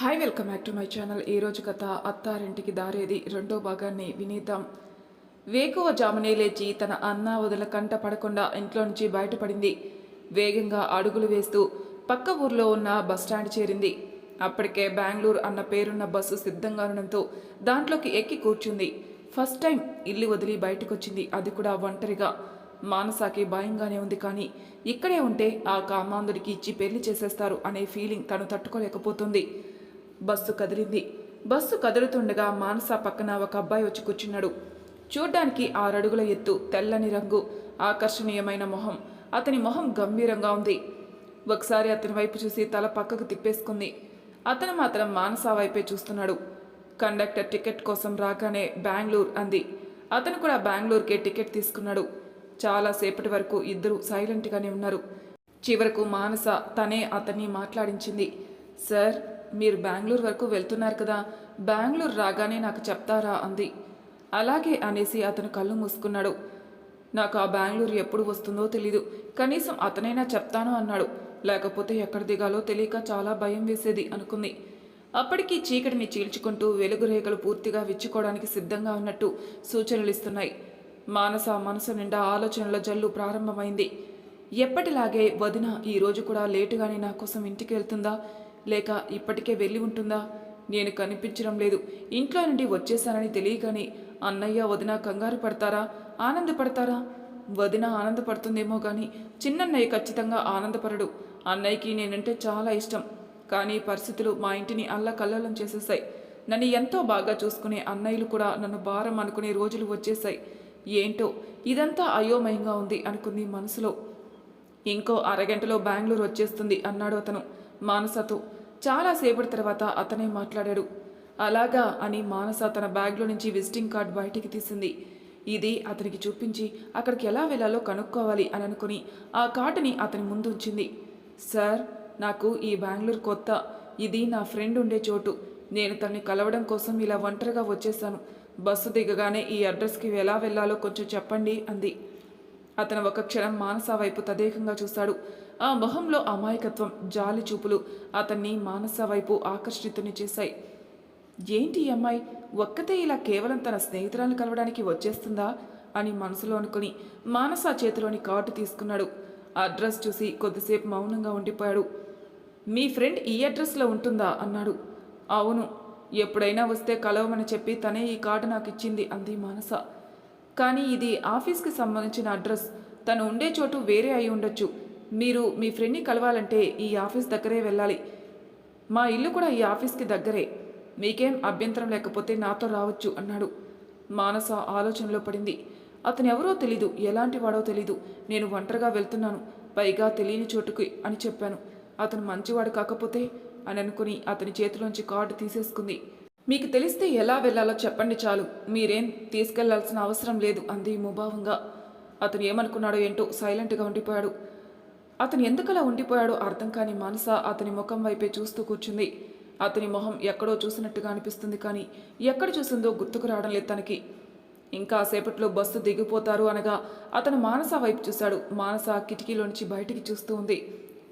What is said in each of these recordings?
Hi welcome back to my channel. ఈ రోజు కథ అత్తారింటికి దారేది. రెండో భాగాన్ని వినేద్దాం. వేకువ జామునే లేచి తన అన్న వదల కంట పడకుండా ఇంట్లో నుంచి బయటపడింది. వేగంగా అడుగులు వేస్తూ పక్క ఊర్లో ఉన్న బస్టాండ్ చేరింది. అప్పటికే బెంగళూరు అన్న పేరున్న బస్సు సిద్ధంగా ఉండడంతో దాంట్లోకి ఎక్కి కూర్చుంది. ఫస్ట్ టైం ఇల్లు వదిలి బయటకొచ్చింది. అది కూడా ఒంటరిగా. మానసాకి భయంగానే ఉంది కానీ ఇక్కడే ఉంటే ఆ కామాంధుడికి ఇచ్చి పెళ్ళి చేసేస్తారు అనే ఫీలింగ్ తను తట్టుకోలేకపోతుంది. బస్సు కదిలింది. బస్సు కదులుతుండగా మానస పక్కన ఒక అబ్బాయి వచ్చి కూర్చున్నాడు. చూడ్డానికి ఆరడుగుల ఎత్తు తెల్లని రంగు ఆకర్షణీయమైన మొహం. అతని మొహం గంభీరంగా ఉంది. ఒకసారి అతని వైపు చూసి తల పక్కకు తిప్పేసుకుంది. అతను మాత్రం మానస వైపే చూస్తున్నాడు. కండక్టర్ టికెట్ కోసం రాగానే బెంగళూరు అంది. అతను కూడా బెంగళూరుకే టికెట్ తీసుకున్నాడు. చాలా సేపటి వరకు ఇద్దరు సైలెంట్గానే ఉన్నారు. చివరకు మానస తనే అతన్ని మాట్లాడించింది. సార్ మీరు బెంగళూరు వరకు వెళ్తున్నారు కదా బెంగళూరు రాగానే నాకు చెప్తారా అంది. అలాగే అనేసి అతను కళ్ళు మూసుకున్నాడు. నాకు ఆ బెంగళూరు ఎప్పుడు వస్తుందో తెలీదు. కనీసం అతనైనా చెప్తాను అన్నాడు. లేకపోతే ఎక్కడ దిగాలో తెలియక చాలా భయం వేసేది అనుకుంది. అప్పటికి చీకటిని చీల్చుకుంటూ వెలుగు రేఖలు పూర్తిగా విచ్చుకోవడానికి సిద్ధంగా ఉన్నట్టు సూచనలు ఇస్తున్నాయి. మానస మనసు నిండా ఆలోచనల జల్లు ప్రారంభమైంది. ఎప్పటిలాగే వదిన ఈరోజు కూడా లేటుగానే నా కోసం ఇంటికి వెళ్తుందా? లేక ఇప్పటికే వెళ్ళి ఉంటుందా? నేను కనిపించడం లేదు. ఇంట్లో నుండి వచ్చేశానని తెలియగానే అన్నయ్య వదిన కంగారు పడతారా? ఆనందపడతారా? వదిన ఆనందపడుతుందేమో కానీ చిన్నన్నయ్య ఖచ్చితంగా ఆనందపడడు. అన్నయ్యకి నేనంటే చాలా ఇష్టం. కానీ పరిస్థితులు మా ఇంటిని అల్లకల్లోలం చేసేసాయి నన్ను ఎంతో బాగా చూసుకునే అన్నయ్యలు కూడా నన్ను భారం అనుకునే రోజులు వచ్చేసాయి ఏంటో? ఇదంతా అయోమయంగా ఉంది అనుకుంది మనసులో. ఇంకో అరగంటలో బెంగళూరు వచ్చేస్తుంది అన్నాడు అతను. మానసతో. చాలాసేపటి తర్వాత అతనే మాట్లాడాడు. అలాగా అని మానస తన బ్యాగ్లో నుంచి విజిటింగ్ కార్డ్ బయటికి తీసింది. ఇది అతనికి చూపించి అక్కడికి ఎలా వెళ్ళాలో కనుక్కోవాలి అని అనుకుని ఆ కార్డుని అతని ముందు ఉంచింది సార్ నాకు ఈ బెంగళూరు కొత్త. ఇది నా ఫ్రెండ్ ఉండే చోటు. నేను తనని కలవడం కోసం ఇలా ఒంటరిగా వచ్చేసాను బస్సు దిగగానే ఈ అడ్రస్కి ఎలా వెళ్ళాలో కొంచెం చెప్పండి అంది. అతను ఒక క్షణం మానస వైపు తదేకంగా చూశాడు. ఆ మొహంలో అమాయకత్వం జాలి చూపులు అతన్ని మానస వైపు ఆకర్షితుని చేశాయి. ఏంటి ఈ అమ్మాయి? ఒక్కతే ఇలా కేవలం తన స్నేహితురాలను కలవడానికి వచ్చేస్తుందా? అని మనసులో అనుకుని మానస చేతిలోని కార్డు తీసుకున్నాడు. అడ్రస్ చూసి కొద్దిసేపు మౌనంగా ఉండిపోయాడు. మీ ఫ్రెండ్ ఈ అడ్రస్లో ఉంటుందా? అన్నాడు. అవును. ఎప్పుడైనా వస్తే కలవమని చెప్పి తనే ఈ కార్డు నాకు ఇచ్చింది అంది మానస. కానీ ఇది ఆఫీస్కి సంబంధించిన అడ్రస్. తను ఉండే చోటు వేరే అయి ఉండొచ్చు. మీరు మీ ఫ్రెండ్ని కలవాలంటే ఈ ఆఫీస్ దగ్గరే వెళ్ళాలి. మా ఇల్లు కూడా ఈ ఆఫీస్కి దగ్గరే. మీకేం అభ్యంతరం లేకపోతే నాతో రావచ్చు అన్నాడు. మానస ఆలోచనలో పడింది. అతను ఎవరో తెలీదు ఎలాంటి వాడో తెలీదు. నేను ఒంటరిగా వెళ్తున్నాను. పైగా తెలియని చోటుకి అని చెప్పాను. అతను మంచివాడు కాకపోతే అని అనుకుని అతని చేతిలోంచి కార్డు తీసేసుకుంది. మీకు తెలిస్తే ఎలా వెళ్ళాలో చెప్పండి చాలు. మీరేం తీసుకెళ్ళాల్సిన అవసరం లేదు అంది ముభావంగా. అతను ఏమనుకున్నాడో ఏంటో సైలెంట్గా ఉండిపోయాడు. అతను ఎందుకలా ఉండిపోయాడో అర్థం కాని మానస అతని ముఖం వైపే చూస్తూ కూర్చుంది. అతని మొహం ఎక్కడో చూసినట్టుగా అనిపిస్తుంది కానీ ఎక్కడ చూసిందో గుర్తుకు రావడం లేదు తనకి. ఇంకా సేపట్లో బస్సు దిగిపోతారు అనగా అతను మానస వైపు చూశాడు. మానస కిటికీలోంచి బయటికి చూస్తూ ఉంది.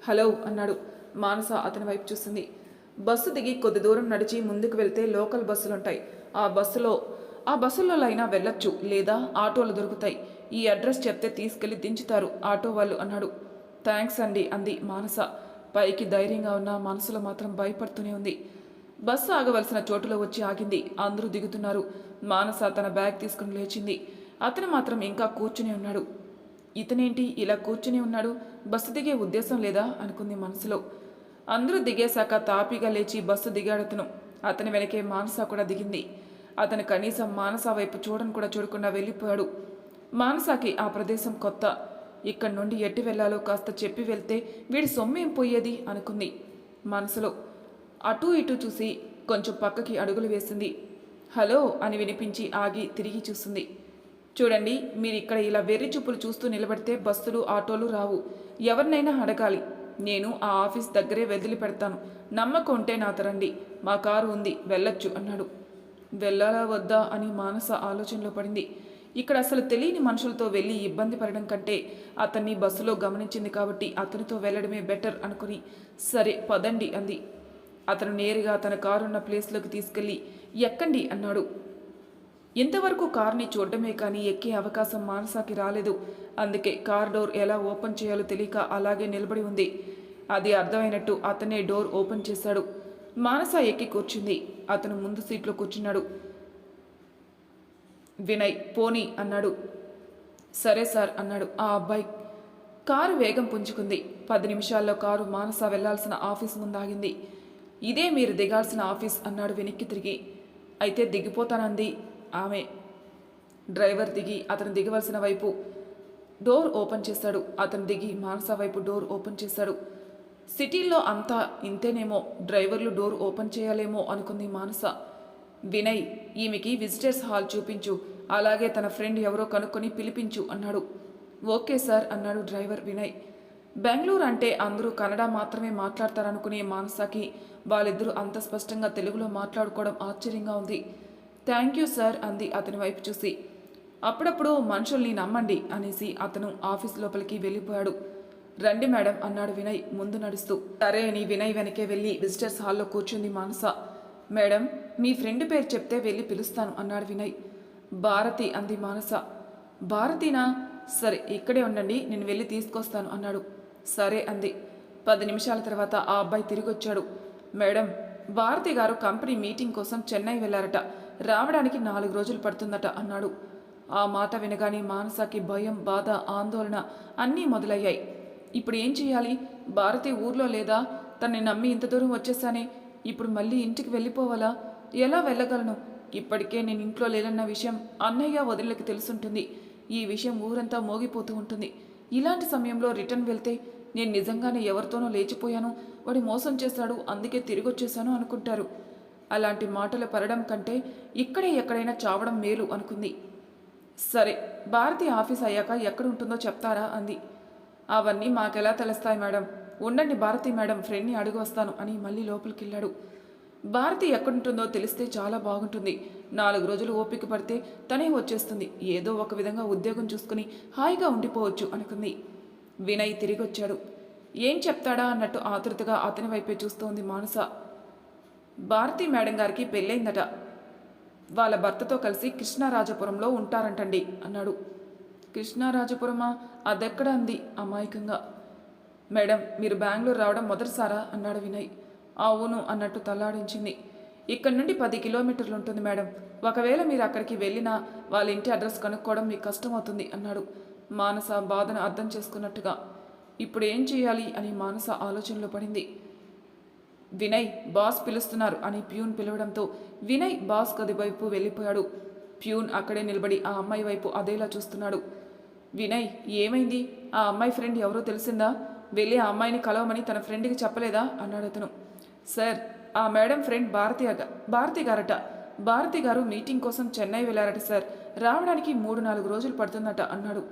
హలో అన్నాడు. మానస అతని వైపు చూసింది. బస్సు దిగి కొద్ది దూరం నడిచి ముందుకు వెళ్తే లోకల్ బస్సులుంటాయి. ఆ బస్సులో ఆ బస్సులలో అయినా వెళ్ళొచ్చు లేదా ఆటోలు దొరుకుతాయి. ఈ అడ్రస్ చెప్తే తీసుకెళ్ళి దించుతారు ఆటో వాళ్ళు అన్నాడు. థ్యాంక్స్ అండి అంది మానస. పైకి ధైర్యంగా ఉన్న మనసులో మాత్రం భయపడుతూనే ఉంది. బస్సు ఆగవలసిన చోటులో వచ్చి ఆగింది. అందరూ దిగుతున్నారు. మానస తన బ్యాగ్ తీసుకుని లేచింది. అతను మాత్రం ఇంకా కూర్చుని ఉన్నాడు. ఇతనేంటి? ఇలా కూర్చుని ఉన్నాడు? బస్సు దిగే ఉద్దేశం లేదా? అనుకుంది మనసులో. అందరూ దిగేశాక తాపీగా లేచి బస్సు దిగాడతను. అతని వెనకే మానస కూడా దిగింది. అతను కనీసం మానస వైపు చూడని కూడా చూడకుండా వెళ్ళిపోయాడు. మానసాకి ఆ ప్రదేశం కొత్త. ఇక్కడి నుండి ఎట్టి వెళ్ళాలో కాస్త చెప్పి వెళ్తే వీడి సొమ్మేం పోయేది? అనుకుంది. మనసులో అటూ ఇటూ చూసి కొంచెం పక్కకి అడుగులు వేసింది. హలో అని వినిపించి ఆగి తిరిగి చూస్తుంది చూడండి మీరు ఇక్కడ ఇలా వెర్రి చూపులు చూస్తూ నిలబడితే బస్సులు ఆటోలు రావు. ఎవరినైనా అడగాలి. నేను ఆ ఆఫీస్ దగ్గరే వెదిలి పెడతాను. నమ్మకం ఉంటే నాతో రండి. మా కారు ఉంది వెళ్ళొచ్చు అన్నాడు. వెళ్ళాలా వద్దా అని మానస ఆలోచనలో పడింది. ఇక్కడ అసలు తెలియని మనుషులతో వెళ్ళి ఇబ్బంది పడడం కంటే అతన్ని బస్సులో గమనించింది కాబట్టి అతనితో వెళ్ళడమే బెటర్ అనుకుని సరే పదండి అంది. అతను నేరుగా తన కారున్న ప్లేస్లోకి తీసుకెళ్ళి ఎక్కండి అన్నాడు. ఇంతవరకు కార్ని చూడడమే కానీ ఎక్కే అవకాశం మానసాకి రాలేదు. అందుకే కార్ డోర్ ఎలా ఓపెన్ చేయాలో తెలియక అలాగే నిలబడి ఉంది. అది అర్థమైనట్టు అతనే డోర్ ఓపెన్ చేశాడు. మానస ఎక్కి కూర్చుంది. అతను ముందు సీట్లో కూర్చున్నాడు. వినయ్ పోనీ అన్నాడు. సరే సార్ అన్నాడు ఆ అబ్బాయి. కారు వేగం పుంజుకుంది. పది నిమిషాల్లో కారు మానస వెళ్ళాల్సిన ఆఫీస్ ముందాగింది. ఇదే మీరు దిగాల్సిన ఆఫీస్ అన్నాడు వెనక్కి తిరిగి. అయితే దిగిపోతానంది. ఆమె డ్రైవర్ దిగి అతను దిగవలసిన వైపు డోర్ ఓపెన్ చేశాడు అతను దిగి మానస వైపు డోర్ ఓపెన్ చేశాడు సిటీల్లో అంతా ఇంతేనేమో. డ్రైవర్లు డోర్ ఓపెన్ చేయాలేమో అనుకుంది మానస. వినయ్ ఈమెకి విజిటర్స్ హాల్ చూపించు. అలాగే తన ఫ్రెండ్ ఎవరో కనుక్కొని పిలిపించు అన్నాడు. ఓకే సార్ అన్నాడు డ్రైవర్ వినయ్. బెంగళూరు అంటే అందరూ కన్నడ మాత్రమే మాట్లాడతారనుకునే మానసకి వాళ్ళిద్దరూ అంత స్పష్టంగా తెలుగులో మాట్లాడుకోవడం ఆశ్చర్యంగా ఉంది. థ్యాంక్ యూ సార్ అంది అతని వైపు చూసి. అప్పుడప్పుడు మనుషుల్ని నమ్మండి అనేసి అతను ఆఫీస్ లోపలికి వెళ్ళిపోయాడు. రండి మేడం అన్నాడు వినయ్ ముందు నడుస్తూ. సరే అని వినయ్ వెనకే వెళ్ళి విజిటర్స్ హాల్లో కూర్చుంది మానస. మేడం మీ ఫ్రెండ్ పేరు చెప్తే వెళ్ళి పిలుస్తాను అన్నాడు వినయ్. భారతి అంది మానస. భారతీనా? సరే ఇక్కడే ఉండండి నేను వెళ్ళి తీసుకొస్తాను అన్నాడు. సరే అంది. పది నిమిషాల తర్వాత ఆ అబ్బాయి తిరిగి వచ్చాడు మేడం భారతి గారు కంపెనీ మీటింగ్ కోసం చెన్నై వెళ్ళారట. రావడానికి నాలుగు రోజులు పడుతుందట అన్నాడు. ఆ మాట వినగానే మానసాకి భయం బాధ ఆందోళన అన్నీ మొదలయ్యాయి. ఇప్పుడు ఏం చేయాలి? భారతి ఊర్లో లేదా? తన్ని నమ్మి ఇంత దూరం వచ్చేసానే ఇప్పుడు మళ్ళీ ఇంటికి వెళ్ళిపోవాలా? ఎలా వెళ్ళగలను? ఇప్పటికే నేను ఇంట్లో లేనన్న విషయం అన్నయ్య వదిలికి తెలుసుంటుంది. ఈ విషయం ఊరంతా మోగిపోతూ ఉంటుంది. ఇలాంటి సమయంలో రిటర్న్ వెళ్తే నేను నిజంగానే ఎవరితోనో లేచిపోయాను. వాడు మోసం చేశాడు అందుకే తిరిగి వచ్చేసాను అనుకుంటారు. అలాంటి మాటలు పడడం కంటే ఇక్కడే ఎక్కడైనా చావడం మేలు అనుకుంది. సరే భారతి ఆఫీస్ అయ్యాక ఎక్కడ ఉంటుందో చెప్తారా? అంది. అవన్నీ మాకెలా తెలుస్తాయి మేడం? ఉండండి భారతి మేడం ఫ్రెండ్ని అడుగు వస్తాను అని మళ్ళీ లోపలికి వెళ్ళాడు భారతి ఎక్కడుంటుందో తెలిస్తే చాలా బాగుంటుంది. నాలుగు రోజులు ఓపిక పడితే తనే వచ్చేస్తుంది. ఏదో ఒక విధంగా ఉద్యోగం చూసుకుని హాయిగా ఉండిపోవచ్చు అనుకుంది. వినయ్ తిరిగి వచ్చాడు ఏం చెప్తాడా అన్నట్టు ఆతృతగా అతని వైపే చూస్తోంది మానస. భారతి మేడం గారికి పెళ్ళైందట. వాళ్ళ భర్తతో కలిసి కృష్ణారాజపురంలో ఉంటారంటండి అన్నాడు. కృష్ణారాజపురమా? అదెక్కడ అంది అమాయకంగా. మేడం మీరు బెంగళూరు రావడం మొదటిసారా? అన్నాడు వినయ్. అవును అన్నట్టు తల్లాడించింది. ఇక్కడ నుండి పది కిలోమీటర్లు ఉంటుంది మేడం. ఒకవేళ మీరు అక్కడికి వెళ్ళినా వాళ్ళ ఇంటి అడ్రస్ కనుక్కోవడం మీకు కష్టమవుతుంది అన్నాడు మానస బాధను అర్థం చేసుకున్నట్టుగా. ఇప్పుడు ఏం చేయాలి అని మానస ఆలోచనలో పడింది. వినయ్ బాస్ పిలుస్తున్నారు అని ప్యూన్ పిలవడంతో వినయ్ బాస్ గది వైపు వెళ్ళిపోయాడు. ప్యూన్ అక్కడే నిలబడి ఆ అమ్మాయి వైపు అదేలా చూస్తున్నాడు. వినయ్ ఏమైంది? ఆ అమ్మాయి ఫ్రెండ్ ఎవరో తెలిసిందా? వెళ్ళి ఆ అమ్మాయిని కలవమని తన ఫ్రెండ్కి చెప్పలేదా? అన్నాడు అతను. సార్ ఆ మేడం ఫ్రెండ్ భారతి భారతి గారట. భారతి గారు మీటింగ్ కోసం చెన్నై వెళ్ళారట సార్. రావడానికి మూడు నాలుగు రోజులు పడుతుందట అన్నాడు.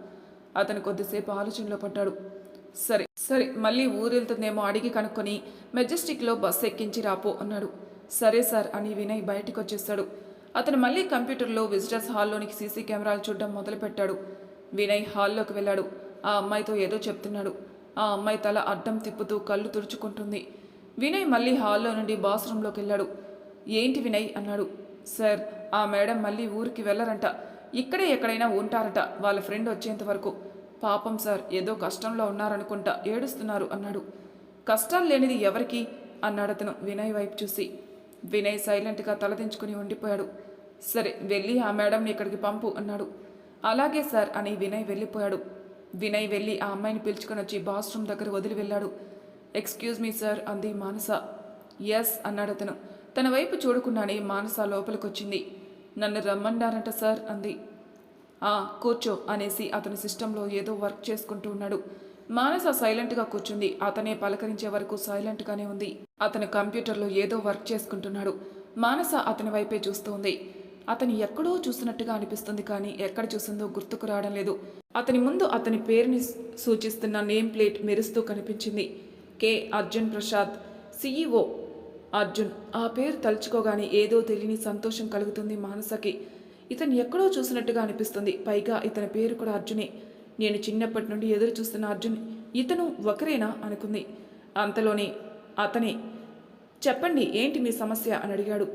అతను కొద్దిసేపు ఆలోచనలో పడ్డాడు. సరే సరే మళ్ళీ ఊరెళ్తుందేమో అడిగి కనుక్కొని మెజెస్టిక్లో బస్ ఎక్కించి రాపో అన్నాడు. సరే సార్ అని వినయ్ బయటికి వచ్చేస్తాడు అతను మళ్ళీ కంప్యూటర్లో విజిటర్స్ హాల్లోనికి సీసీ కెమెరాలు చూడడం మొదలుపెట్టాడు. వినయ్ హాల్లోకి వెళ్ళాడు. ఆ అమ్మాయితో ఏదో చెప్తున్నాడు. ఆ అమ్మాయి తల అడ్డం తిప్పుతూ కళ్ళు తుడుచుకుంటుంది. వినయ్ మళ్ళీ హాల్లో నుండి బాత్రూంలోకి వెళ్ళాడు. ఏంటి వినయ్ అన్నాడు. సార్ ఆ మేడం మళ్ళీ ఊరికి వెళ్ళరంట. ఇక్కడే ఎక్కడైనా ఉంటారట. వాళ్ళ ఫ్రెండ్ వచ్చేంత వరకు. పాపం సార్ ఏదో కష్టంలో ఉన్నారనుకుంటా ఏడుస్తున్నారు అన్నాడు. కష్టం లేనిది ఎవరికి? అన్నాడు అతను వినయ్ వైపు చూసి. వినయ్ సైలెంట్గా తలదించుకుని ఉండిపోయాడు. సరే వెళ్ళి ఆ మేడంని ఇక్కడికి పంపు అన్నాడు. అలాగే సార్ అని వినయ్ వెళ్ళిపోయాడు. వినయ్ వెళ్ళి ఆ అమ్మాయిని పిలుచుకొని వచ్చి బాత్రూమ్ దగ్గర వదిలి వెళ్ళాడు. ఎక్స్క్యూజ్ మీ సార్ అంది మానస. ఎస్ అన్నాడు అతను. తన వైపు చూడకుండానే మానస లోపలికొచ్చింది. నన్ను రమ్మన్నారంట సార్ అంది. కూర్చో అనేసి అతని సిస్టంలో ఏదో వర్క్ చేసుకుంటూ ఉన్నాడు. మానస సైలెంట్గా కూర్చుంది. అతనే పలకరించే వరకు సైలెంట్గానే ఉంది. అతను కంప్యూటర్లో ఏదో వర్క్ చేసుకుంటున్నాడు. మానస అతని వైపే చూస్తోంది అతని ఎక్కడో చూసినట్టుగా అనిపిస్తుంది కానీ ఎక్కడ చూసిందో గుర్తుకు రావడం లేదు. అతని ముందు అతని పేరుని సూచిస్తున్న నేమ్ ప్లేట్ మెరుస్తూ కనిపించింది. కె. అర్జున్ ప్రసాద్. సిఈఓ అర్జున్. ఆ పేరు తలుచుకోగానే ఏదో తెలియని సంతోషం కలుగుతుంది మానసకి. ఇతను ఎక్కడో చూసినట్టుగా అనిపిస్తుంది. పైగా ఇతని పేరు కూడా అర్జునే. నేను చిన్నప్పటి నుండి ఎదురు చూస్తున్న అర్జున్ ఇతను ఒకరేనా అనుకుంది. అంతలోనే అతనే చెప్పండి ఏంటి మీ సమస్య? అని అడిగాడు.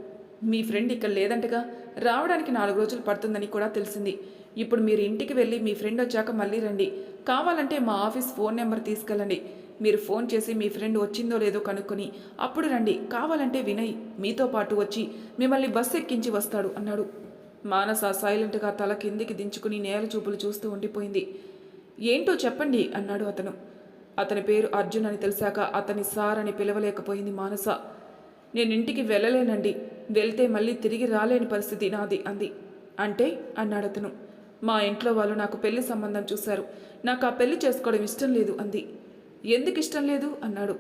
మీ ఫ్రెండ్ ఇక్కడ లేదంటగా రావడానికి నాలుగు రోజులు పడుతుందని కూడా తెలిసింది. ఇప్పుడు మీరు ఇంటికి వెళ్ళి మీ ఫ్రెండ్ వచ్చాక మళ్ళీ రండి. కావాలంటే మా ఆఫీస్ ఫోన్ నెంబర్ తీసుకెళ్ళండి. మీరు ఫోన్ చేసి మీ ఫ్రెండ్ వచ్చిందో లేదో కనుక్కొని అప్పుడు రండి. కావాలంటే వినయ్ మీతో పాటు వచ్చి మిమ్మల్ని బస్సు ఎక్కించి వస్తాడు అన్నాడు. మానస సైలెంట్గా తల కిందికి దించుకుని నేల చూపులు చూస్తూ ఉండిపోయింది. ఏంటో చెప్పండి అన్నాడు అతను. అతని పేరు అర్జున్ అని తెలిసాక అతని సార్ అని పిలవలేకపోయింది మానస. నేను ఇంటికి వెళ్ళలేనండి. వెళ్తే మళ్ళీ తిరిగి రాలేని పరిస్థితి నాది అంది. అంటే? అన్నాడు అతను. మా ఇంట్లో వాళ్ళు నాకు పెళ్ళి సంబంధం చూశారు. నాకు ఆ పెళ్ళి చేసుకోవడం ఇష్టం లేదు అంది. ఎందుకు ఇష్టం లేదు? అన్నాడు.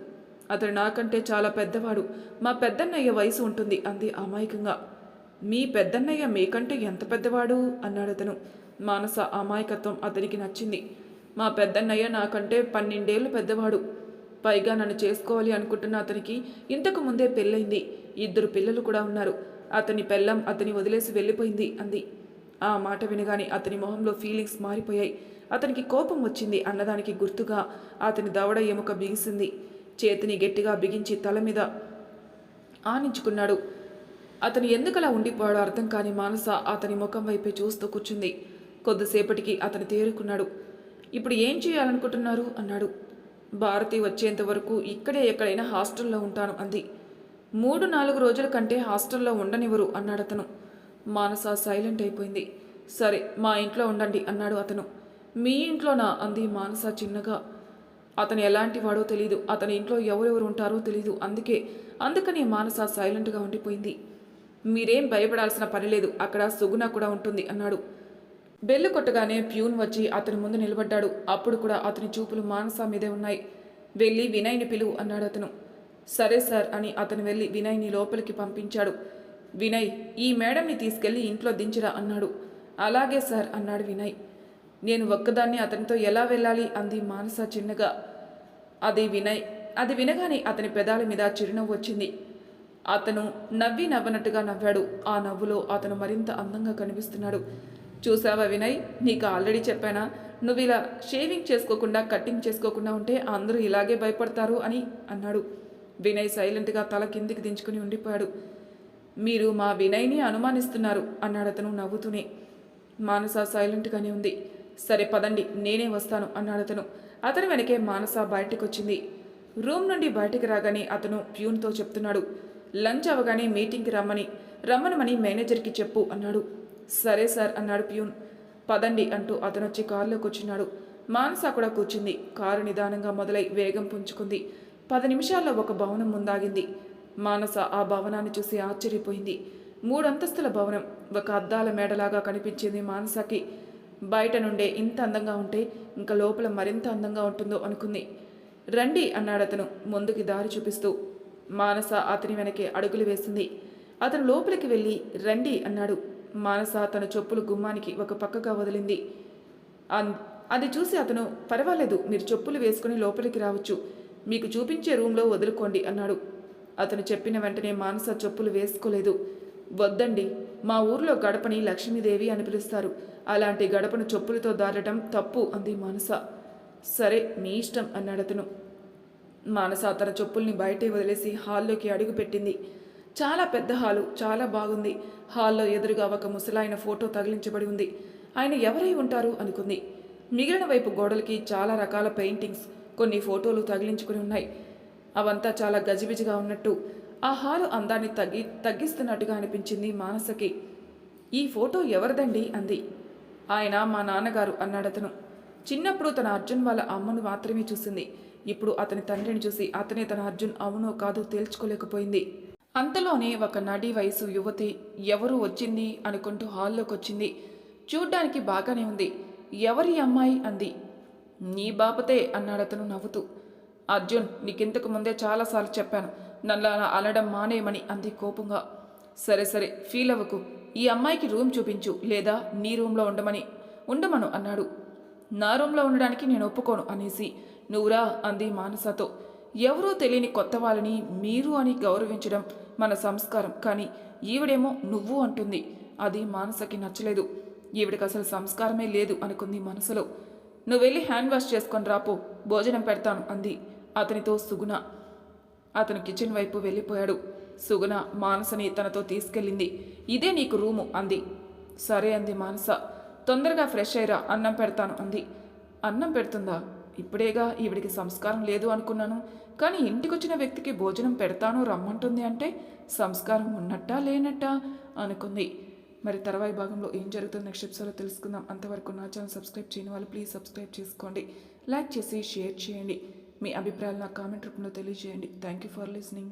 అతడు నాకంటే చాలా పెద్దవాడు. మా పెద్దన్నయ్య వయసు ఉంటుంది అంది అమాయకంగా. మీ పెద్దన్నయ్య మీకంటే ఎంత పెద్దవాడు? అన్నాడు అతను. మానస అమాయకత్వం అతనికి నచ్చింది. మా పెద్దన్నయ్య నాకంటే పన్నెండేళ్ళు పెద్దవాడు. పైగా నన్ను చేసుకోవాలి అనుకుంటున్న అతనికి ఇంతకు ముందే పెళ్ళైంది ఇద్దరు పిల్లలు కూడా ఉన్నారు. అతని పెళ్ళం అతని వదిలేసి వెళ్ళిపోయింది అంది. ఆ మాట వినగానే అతని మొహంలో ఫీలింగ్స్ మారిపోయాయి. అతనికి కోపం వచ్చింది అన్నదానికి గుర్తుగా అతని దవడ ఎముక బిగిసింది. చేతిని గట్టిగా బిగించి తల మీద ఆనించుకున్నాడు. అతను ఎందుకలా ఉండిపోయాడో అర్థం కాని మానస అతని ముఖం వైపే చూస్తూ కూర్చుంది. కొద్దిసేపటికి అతను తేరుకున్నాడు. ఇప్పుడు ఏం చేయాలనుకుంటున్నారు? అన్నాడు. భారతి వచ్చేంత వరకు ఇక్కడే ఎక్కడైనా హాస్టల్లో ఉంటాను అంది. మూడు నాలుగు రోజుల కంటే హాస్టల్లో ఉండనివ్వరు అన్నాడు అతను. మానస సైలెంట్ అయిపోయింది. సరే మా ఇంట్లో ఉండండి అన్నాడు అతను. మీ ఇంట్లోనా? అంది మానస చిన్నగా. అతను ఎలాంటి వాడో తెలీదు. అతని ఇంట్లో ఎవరెవరు ఉంటారో తెలీదు అందుకే అందుకని మానస సైలెంట్గా ఉండిపోయింది. మీరేం భయపడాల్సిన పని లేదు అక్కడ సుగుణ కూడా ఉంటుంది అన్నాడు. బెల్లు కొట్టగానే ప్యూన్ వచ్చి అతని ముందు నిలబడ్డాడు. అప్పుడు కూడా అతని చూపులు మానస మీదే ఉన్నాయి. వెళ్ళి వినయ్ని పిలువు అన్నాడు అతను. సరే సార్ అని అతను వెళ్ళి వినయ్ని లోపలికి పంపించాడు. వినయ్ ఈ మేడంని తీసుకెళ్ళి ఇంట్లో దించిరా అన్నాడు. అలాగే సార్ అన్నాడు వినయ్. నేను ఒక్కదాన్ని అతనితో ఎలా వెళ్ళాలి? అంది మానస చిన్నగా. అది వినయ్. అది వినగానే అతని పెదాల మీద చిరునవ్వు వచ్చింది. అతను నవ్వి నవ్వనట్టుగా నవ్వాడు. ఆ నవ్వులో అతను మరింత అందంగా కనిపిస్తున్నాడు. చూసావా వినయ్? నీకు ఆల్రెడీ చెప్పానా? నువ్వు ఇలా షేవింగ్ చేసుకోకుండా కట్టింగ్ చేసుకోకుండా ఉంటే అందరూ ఇలాగే భయపడతారు అని అన్నాడు. వినయ్ సైలెంట్గా తల కిందికి దించుకుని ఉండిపోయాడు. మీరు మా వినయ్ని అనుమానిస్తున్నారు అన్నాడు అతను నవ్వుతూనే. మానస సైలెంట్గానే ఉంది. సరే పదండి నేనే వస్తాను అన్నాడు అతను. అతని వెనకే మానస బయటికి వచ్చింది రూమ్ నుండి బయటికి రాగానే అతను ప్యూన్తో చెప్తున్నాడు. లంచ్ అవగానే మీటింగ్కి రమ్మని రమ్మనమని మేనేజర్కి చెప్పు అన్నాడు. సరే సార్ అన్నాడు ప్యూన్. పదండి అంటూ అతను వచ్చి కారులో కూర్చున్నాడు. మానస కూడా కూర్చుంది. కారు నిదానంగా మొదలై వేగం పుంజుకుంది. పది నిమిషాల్లో ఒక భవనం ముందాగింది. మానస ఆ భవనాన్ని చూసి ఆశ్చర్యపోయింది. మూడంతస్తుల భవనం. ఒక అద్దాల మేడలాగా కనిపించింది మానసకి. బయట నుండే ఇంత అందంగా ఉంటే ఇంకా లోపల మరింత అందంగా ఉంటుందో అనుకుంది. రండి అన్నాడు అతను ముందుకి దారి చూపిస్తూ. మానస అతని వెనకే అడుగులు వేసింది అతను లోపలికి వెళ్ళి రండి అన్నాడు. మానస తన చెప్పులు గుమ్మానికి ఒక పక్కగా వదిలింది. అన్- అది చూసి అతను పర్వాలేదు మీరు చెప్పులు వేసుకుని లోపలికి రావచ్చు. మీకు చూపించే రూమ్లో వదులుకోండి అన్నాడు. అతను చెప్పిన వెంటనే మానస చెప్పులు వేసుకోలేదు. వద్దండి మా ఊర్లో గడపని లక్ష్మీదేవి అని పిలుస్తారు. అలాంటి గడపను చెప్పులతో దాటడం తప్పు అంది మానస. సరే మీ ఇష్టం అన్నాడు అతను. మానస తన చెప్పుల్ని బయటే వదిలేసి హాల్లోకి అడుగు పెట్టింది. చాలా పెద్ద హాలు చాలా బాగుంది. హాల్లో ఎదురుగా ఒక ముసలాయన ఫోటో తగిలించబడి ఉంది. ఆయన ఎవరై ఉంటారు అనుకుంది. మిగిలిన వైపు గోడలకి చాలా రకాల పెయింటింగ్స్ కొన్ని ఫోటోలు తగిలించుకుని ఉన్నాయి. అవంతా చాలా గజిబిజిగా ఉన్నట్టు ఆ హాలు అందాన్ని తగ్గి తగ్గిస్తున్నట్టుగా అనిపించింది మానసకి. ఈ ఫోటో ఎవరిదండి? అంది. ఆయన మా నాన్నగారు అన్నాడతను. చిన్నప్పుడు తన అర్జున్ వాళ్ళ అమ్మను మాత్రమే చూసింది. ఇప్పుడు అతని తండ్రిని చూసి అతనే తన అర్జున్ అవునో కాదో తేల్చుకోలేకపోయింది. అంతలోనే ఒక నడి వయసు యువతి ఎవరు వచ్చింది అనుకుంటూ హాల్లోకి వచ్చింది చూడ్డానికి బాగానే ఉంది. ఎవరి అమ్మాయి అంది. నీ బాపతే అన్నాడు అతను నవ్వుతూ. అర్జున్ నీకింతకు ముందే చాలాసార్లు చెప్పాను. నన్ను అలా అనడం మానేయమని అంది కోపంగా. సరే సరే ఫీల్ అవ్వకు. ఈ అమ్మాయికి రూమ్ చూపించు లేదా నీ రూమ్లో ఉండమని. ఉండమను అన్నాడు. నా రూమ్లో ఉండడానికి నేను ఒప్పుకోను అనేసి. నువ్వురా అంది మానసతో. ఎవరో తెలియని కొత్త వాళ్ళని మీరు అని గౌరవించడం మన సంస్కారం కానీ ఈవిడేమో నువ్వు అంటుంది. అది మానసకి నచ్చలేదు. ఈవిడికి అసలు సంస్కారమే లేదు అనుకుంది మనసులో. నువ్వు వెళ్ళి హ్యాండ్ వాష్ చేసుకొని రాపో భోజనం పెడతాను అంది అతనితో సుగుణ. అతను కిచెన్ వైపు వెళ్ళిపోయాడు. సుగుణ మానసని తనతో తీసుకెళ్ళింది. ఇదే నీకు రూము అంది. సరే అంది మానస. తొందరగా ఫ్రెష్ అయ్యరా అన్నం పెడతాను అంది. అన్నం పెడుతుందా? ఇప్పుడేగా ఈవిడికి సంస్కారం లేదు అనుకున్నాను. కానీ ఇంటికొచ్చిన వ్యక్తికి భోజనం పెడతాను రమ్మంటుంది అంటే సంస్కారం ఉన్నట్టా లేనట్టా అనుకుంది. మరి తర్వాయి భాగంలో ఏం జరుగుతుందో నెక్స్ట్ ఎపిసోడ్లో తెలుసుకుందాం. అంతవరకు నా ఛానల్ సబ్స్క్రైబ్ చేయని వాళ్ళు ప్లీజ్ సబ్స్క్రైబ్ చేసుకోండి. లైక్ చేసి షేర్ చేయండి. మీ అభిప్రాయాలు నా కామెంట్ రూపంలో తెలియజేయండి. Thank you for listening.